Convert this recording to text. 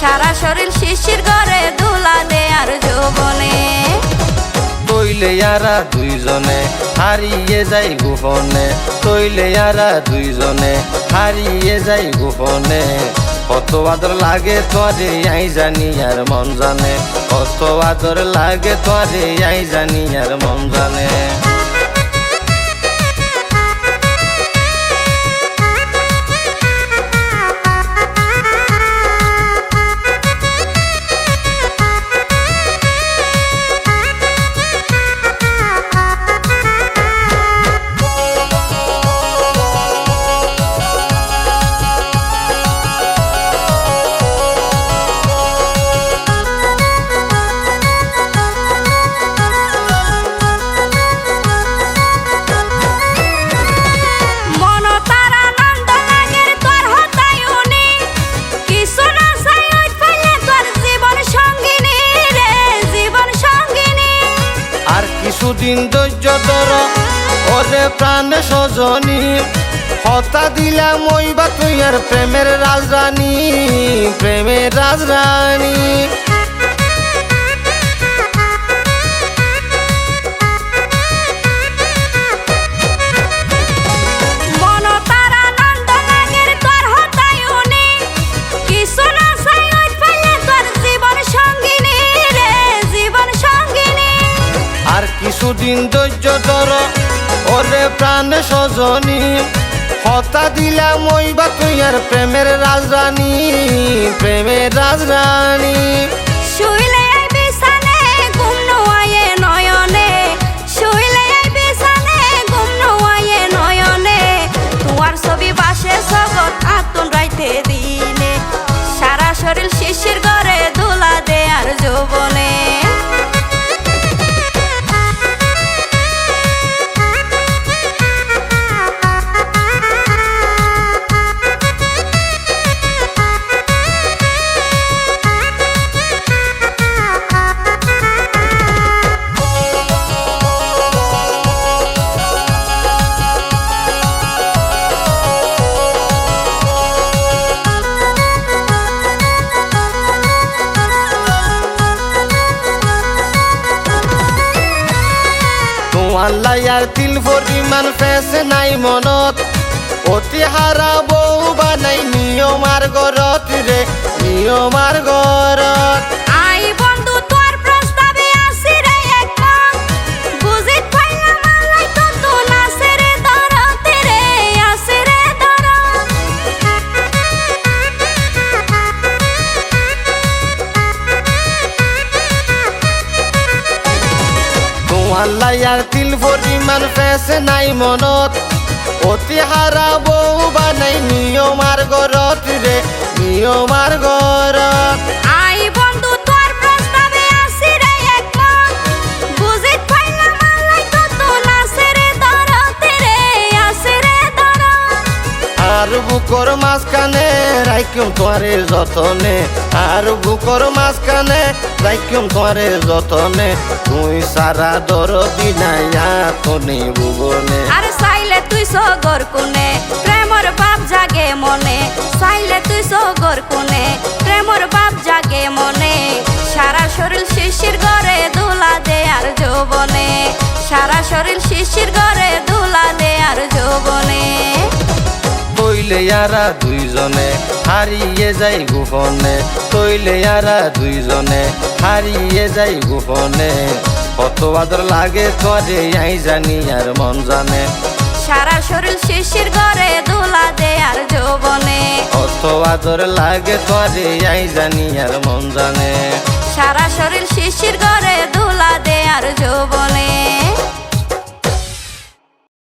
সারা শরীর শিশির করে দুলা দে আর যৌবনে। তৈলে আরা দুইজনে হারিয়ে যাই গোপনে। তৈলে আরা দুইজনে হারিয়ে যাই গোপনে। কত আদর লাগে তোরে আই জানি আর মন জানে। কত আদর লাগে তোরে আই জানি আর মন জানে। ওরে প্রাণ সজনী হতা দিলাম ওই বা তুই আর প্রেমের রাজরানী প্রেমের রাজরানী। কিছুদিন ধৈর্য ধর, ওরে প্রাণ সজনী। হতা দিলাম মই বা তুই আর প্রেমের রাজরানী প্রেমের রাজরানী। তোমার লাইয়ার তিল পরিমাণ ফেস নাই মনত। অতি হারা বউ বানাই নিয়মার গরত রে নিয়মার গরত। তোমার তিল পরিমাণ ফেস নাই মনত। অতি হারা বউ বানাই নিয়মার গরত রে নিয়মার গরত বুকর মাঝখানে রাইকিম তোমারে যতনে। আর বুকর মাঝখানে রাইকিম তোমারে যতনে। তুই সারা দর দিনাইয়া তনে ভুবনে আরে চাইলে তুই সগর কোনে প্রেমর বাপ জাগে মনে। চাইলে তুই সগর কোনে প্রেমর বাপ জাগে মনে। সারা শরীর শিশির করে দোলা দে আর যৌবনে। সারা শরীর শিশির করে দোলা দে আর যৌবনে। তৈলে আরা দুইজনে হারিয়ে যাই গোপনে তৈলে আরা দুইজনে হারিয়ে যাই গোপনে। কত আদর লাগে তোরে আই জানি আর মন জানে। সারা শরীর শিশির করে দোলা দে আর যৌবনে। কত আদর লাগে তোরে আই জানি আর মন জানে। সারা শরীর শিশির করে দোলা দে আর যৌবনে।